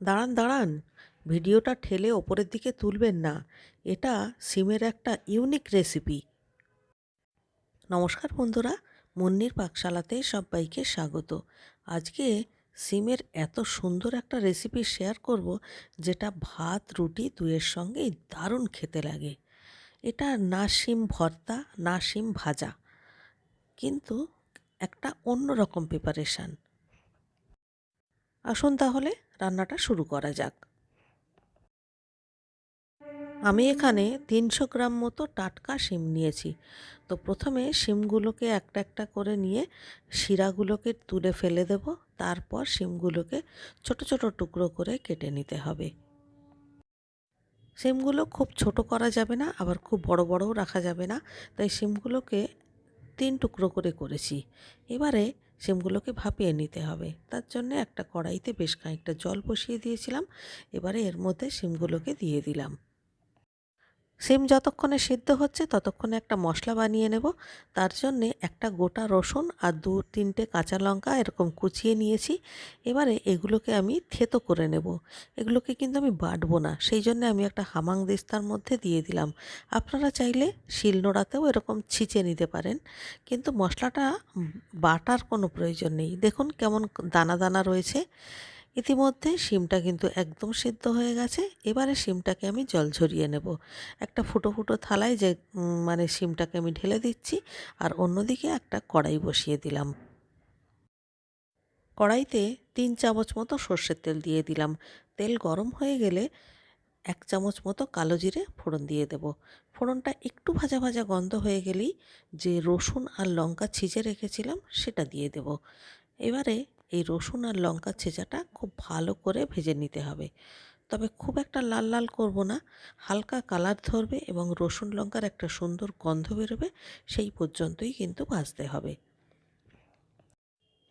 দাঁড়ান দাঁড়ান। ভিডিওটা ঠেলে ওপরের দিকে তুলবেন না। এটা সিমের একটা ইউনিক রেসিপি। নমস্কার বন্ধুরা, মুন্নির পাকশালাতে সবাইকে স্বাগত। আজকে সিমের এত সুন্দর একটা রেসিপি শেয়ার করব, যেটা ভাত, রুটি দুয়ের সঙ্গেই দারুণ খেতে লাগে। এটা না সিম ভর্তা, না সিম ভাজা, কিন্তু একটা অন্য রকম প্রিপারেশান আসুন তাহলে। রান্নাটা শুরু করা যাক। আমি এখানে তিনশো গ্রাম মতো টাটকা শিম নিয়েছি। তো প্রথমে শিমগুলোকে একটা একটা করে নিয়ে শিরাগুলোকে তুলে ফেলে দেব। তারপর শিমগুলোকে ছোট ছোট টুকরো করে কেটে নিতে হবে। শিমগুলো খুব ছোট করা যাবে না, আবার খুব বড় বড়ও রাখা যাবে না। তাই শিমগুলোকে তিন টুকরো করে করেছি। এবারে সিমগুলোকে ভাপিয়ে নিতে হবে। তার জন্য একটা কড়াইতে বেশ খানিকটা জল বসিয়ে দিয়েছিলাম। এবারে এর মধ্যে সিমগুলোকে দিয়ে দিলাম। সিম যতক্ষণে সিদ্ধ হচ্ছে ততক্ষণে একটা মশলা বানিয়ে নেব। তার জন্যে একটা গোটা রসুন আর দু তিনটে কাঁচা লঙ্কা এরকম কুচিয়ে নিয়েছি। এবারে এগুলোকে আমি থেতো করে নেব। এগুলোকে কিন্তু আমি বাটবো না। সেই জন্য আমি একটা হামাং দিস্তার মধ্যে দিয়ে দিলাম। আপনারা চাইলে শিলনোড়াতেও এরকম ছিঁচে নিতে পারেন। কিন্তু মশলাটা বাটার কোনো প্রয়োজন নেই। দেখুন কেমন দানা দানা রয়েছে। ইতিমধ্যে শিমটা কিন্তু একদম সিদ্ধ হয়ে গেছে। এবারে শিমটাকে আমি জল ঝরিয়ে নেব। একটা ফুটো ফুটো থালায় যে মানে শিমটাকে আমি ঢেলে দিচ্ছি আর অন্যদিকে একটা কড়াই বসিয়ে দিলাম। কড়াইতে তিন চামচ মতো সর্ষের তেল দিয়ে দিলাম। তেল গরম হয়ে গেলে এক চামচ মতো কালো জিরে ফোড়ন দিয়ে দেব। ফোড়নটা একটু ভাজা ভাজা গন্ধ হয়ে গেলেই যে রসুন আর লঙ্কা ছিঁচে রেখেছিলাম সেটা দিয়ে দেব। এবারে এই রসুন আর লঙ্কা ছেঁচাটা খুব ভালো করে ভেজে নিতে হবে। তবে খুব একটা লাল লাল করব না, হালকা কালার ধরবে এবং রসুন লঙ্কার একটা সুন্দর গন্ধ বেরোবে, সেই পর্যন্তই কিন্তু ভাজতে হবে।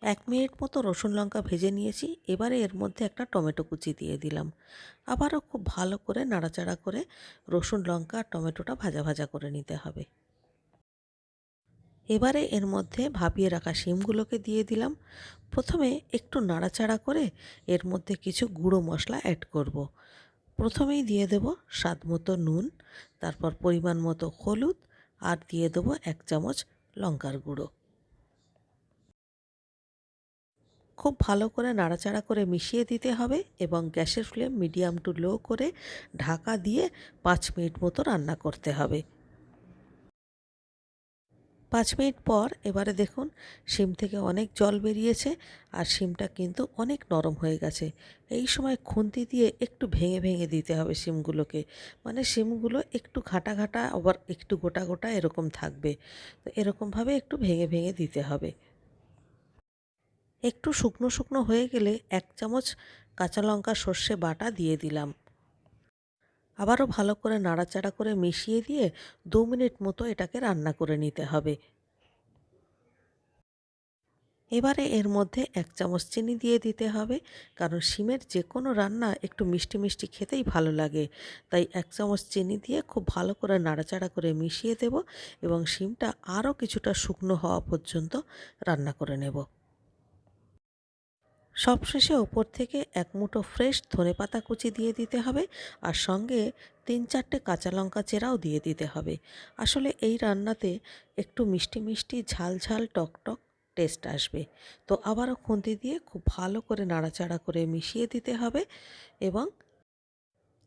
এক মিনিট মতো রসুন লঙ্কা ভেজে নিয়েছি, এবারে এর মধ্যে একটা টমেটো কুচি দিয়ে দিলাম। আবারও খুব ভালো করে নাড়াচাড়া করে রসুন লঙ্কা আর টমেটোটা ভাজা ভাজা করে নিতে হবে। এবারে এর মধ্যে ভাপিয়ে রাখা শিমগুলোকে দিয়ে দিলাম। প্রথমে একটু নাড়াচাড়া করে এর মধ্যে কিছু গুঁড়ো মশলা অ্যাড করব। প্রথমেই দিয়ে দেব স্বাদ মতো নুন, তারপর পরিমাণ মতো হলুদ, আর দিয়ে দেবো এক চামচ লঙ্কার গুঁড়ো। খুব ভালো করে নাড়াচাড়া করে মিশিয়ে দিতে হবে এবং গ্যাসের ফ্লেম মিডিয়াম টু লো করে ঢাকা দিয়ে পাঁচ মিনিট মতো রান্না করতে হবে। পাঁচ মিনিট পর এবারে দেখুন, শিম থেকে অনেক জল বেরিয়েছে আর শিমটা কিন্তু অনেক নরম হয়ে গেছে। এই সময় খুন্তি দিয়ে একটু ভেঙে ভেঙে দিতে হবে শিমগুলোকে। মানে শিমগুলো একটু ঘাটা ঘাটা, আবার একটু গোটা গোটা এরকম থাকবে। তো এরকমভাবে একটু ভেঙে ভেঙে দিতে হবে। একটু শুকনো শুকনো হয়ে গেলে এক চামচ কাঁচা লঙ্কা সর্ষে বাটা দিয়ে দিলাম। আবারও ভালো করে নাড়াচাড়া করে মিশিয়ে দিয়ে দু মিনিট মতো এটাকে রান্না করে নিতে হবে। এবারে এর মধ্যে এক চামচ চিনি দিয়ে দিতে হবে, কারণ শিমের যে কোনো রান্না একটু মিষ্টি মিষ্টি খেতেই ভালো লাগে। তাই এক চামচ চিনি দিয়ে খুব ভালো করে নাড়াচাড়া করে মিশিয়ে দেব এবং শিমটা আরও কিছুটা শুকনো হওয়া পর্যন্ত রান্না করে নেব। সবশেষে ওপর থেকে এক মুঠো ফ্রেশ ধনে পাতা কুচি দিয়ে দিতে হবে আর সঙ্গে তিন চারটে কাঁচা লঙ্কা চেরাও দিয়ে দিতে হবে। আসলে এই রান্নাতে একটু মিষ্টি মিষ্টি ঝাল ঝাল টক টক টেস্ট আসবে। তো আবারও খুন্তি দিয়ে খুব ভালো করে নাড়াচাড়া করে মিশিয়ে দিতে হবে এবং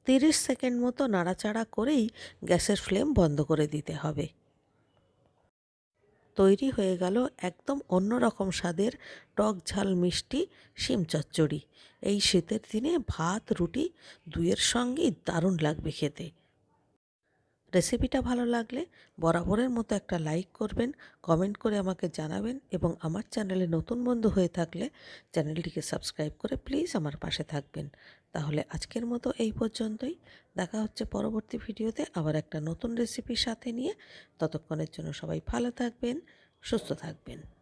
তিরিশ সেকেন্ড মতো নাড়াচাড়া করেই গ্যাসের ফ্লেম বন্ধ করে দিতে হবে। তৈরি হয়ে গেল একদম অন্যরকম স্বাদের টক ঝাল মিষ্টি শিম চচ্চড়ি। এই শীতের দিনে ভাত, রুটি দুইয়ের সঙ্গেই দারুণ লাগবে খেতে। রেসিপিটা ভালো লাগলে বরাবরের মতো একটা লাইক করবেন, কমেন্ট করে আমাকে জানাবেন এবং আমার চ্যানেলে নতুন বন্ধু হয়ে থাকলে চ্যানেলটিকে সাবস্ক্রাইব করে প্লিজ আমার পাশে থাকবেন। তাহলে আজকের মতো এই পর্যন্তই। দেখা হচ্ছে পরবর্তী ভিডিওতে আবার একটা নতুন রেসিপির সাথে নিয়ে। ততক্ষণের জন্য সবাই ভালো থাকবেন, সুস্থ থাকবেন।